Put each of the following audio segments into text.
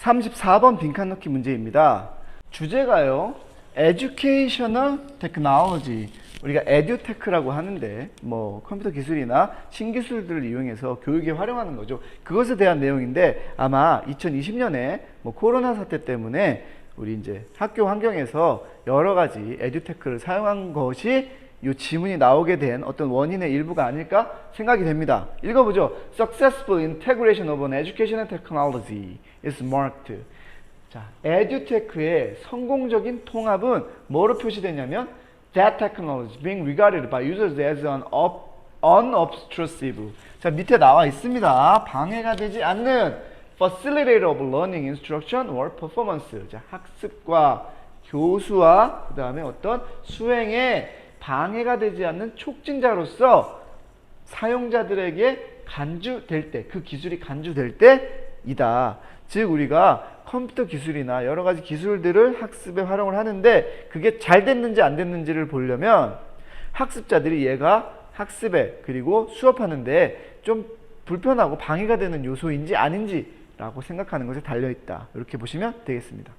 34번 빈칸 넣기 문제입니다. 주제가요. Educational Technology. 우리가 에듀테크라고 하는데 뭐 컴퓨터 기술이나 신기술들을 이용해서 교육에 활용하는 거죠. 그것에 대한 내용인데 아마 2020년에 뭐 코로나 사태 때문에 우리 이제 학교 환경에서 여러 가지 에듀테크를 사용한 것이 이 지문이 나오게 된 어떤 원인의 일부가 아닐까 생각이 됩니다. 읽어보죠. Successful integration of an educational technology is marked. 자, 에듀테크의 성공적인 통합은 뭐로 표시되냐면 that technology being regarded by users as an up, unobtrusive. 자, 밑에 나와 있습니다. 방해가 되지 않는 facilitator of learning, instruction or performance. 자, 학습과 교수와 그 다음에 어떤 수행에 방해가 되지 않는 촉진자로서 사용자들에게 간주될 때, 그 기술이 간주될 때이다. 즉, 우리가 컴퓨터 기술이나 여러 가지 기술들을 학습에 활용을 하는데 그게 잘 됐는지 안 됐는지를 보려면 학습자들이 얘가 학습에 그리고 수업하는데 좀 불편하고 방해가 되는 요소인지 아닌지라고 생각하는 것에 달려 있다. 이렇게 보시면 되겠습니다.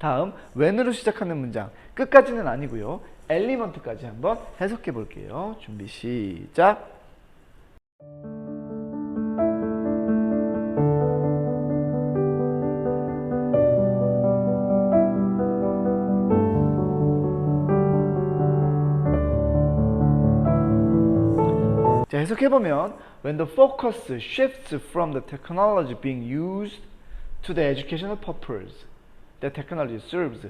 다음 when으로 시작하는 문장 끝까지는 아니고요. 엘리먼트까지 한번 해석해 볼게요. 준비 시작. 자, 해석해 보면 when the focus shifts from the technology being used to the educational purpose that technology serves,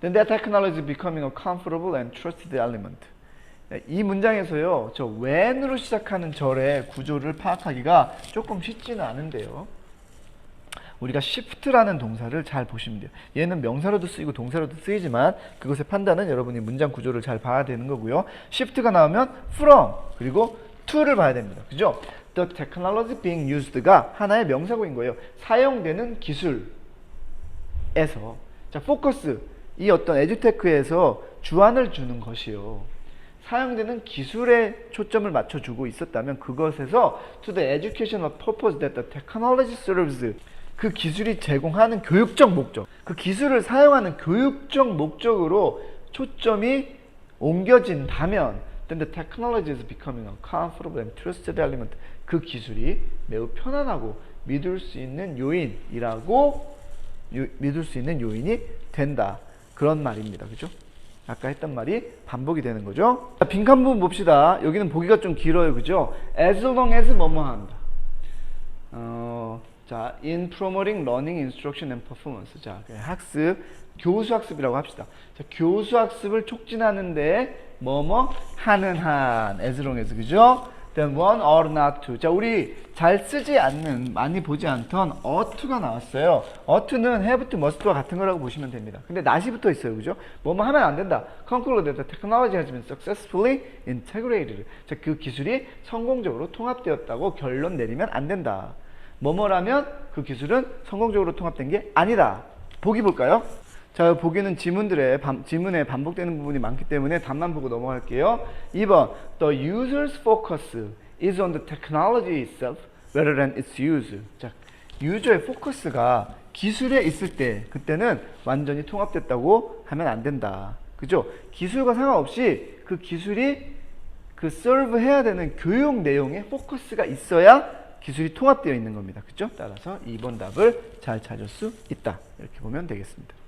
then that technology is becoming a comfortable and trusted element. 이 문장에서요, 저 when으로 시작하는 절의 구조를 파악하기가 조금 쉽지는 않은데요. 우리가 shift라는 동사를 잘 보시면 돼요. 얘는 명사로도 쓰이고 동사로도 쓰이지만 그것의 판단은 여러분이 문장 구조를 잘 봐야 되는 거고요. shift가 나오면 from 그리고 to를 봐야 됩니다. 그죠? The technology being used가 하나의 명사구인 거예요. 사용되는 기술 에서 자 포커스 이 어떤 에듀테크에서 주안을 주는 것이요. 사용되는 기술에 초점을 맞춰주고 있었다면 그것에서 to the educational purpose that the technology serves 그 기술이 제공하는 교육적 목적 그 기술을 사용하는 교육적 목적으로 초점이 옮겨진다면 then the technology is becoming a comfortable and trusted element 그 기술이 매우 편안하고 믿을 수 있는 요인이라고 요- 믿을 수 있는 요인이 된다 그런 말입니다 그죠? 아까 했던 말이 반복이 되는 거죠. 자, 빈칸 부분 봅시다. 여기는 보기가 좀 길어요. 그죠? as long as 뭐뭐 한다. 어, 자, in promoting learning, instruction and performance. 자, 그 학습, 교수 학습이라고 합시다. 자, 교수 학습을 촉진하는데 뭐뭐 하는 한 as long as 그죠? Then one or not to. 자, 우리 잘 쓰지 않는, 많이 보지 않던 ought to가 나왔어요. ought to는 have to, must와 같은 거라고 보시면 됩니다. 근데 not이 붙어 있어요. 그죠? 뭐뭐 하면 안 된다. conclude that the technology has been successfully integrated. 자, 그 기술이 성공적으로 통합되었다고 결론 내리면 안 된다. 뭐뭐라면 그 기술은 성공적으로 통합된 게 아니다. 보기 볼까요? 자, 보기는 지문들의 반, 지문에 반복되는 부분이 많기 때문에 답만 보고 넘어갈게요. 2번 The user's focus is on the technology itself rather than its use. 자, 유저의 포커스가 기술에 있을 때 그때는 완전히 통합됐다고 하면 안 된다. 그죠? 기술과 상관없이 그 기술이 그 serve 해야 되는 교육 내용에 포커스가 있어야 기술이 통합되어 있는 겁니다. 그죠? 따라서 2번 답을 잘 찾을 수 있다. 이렇게 보면 되겠습니다.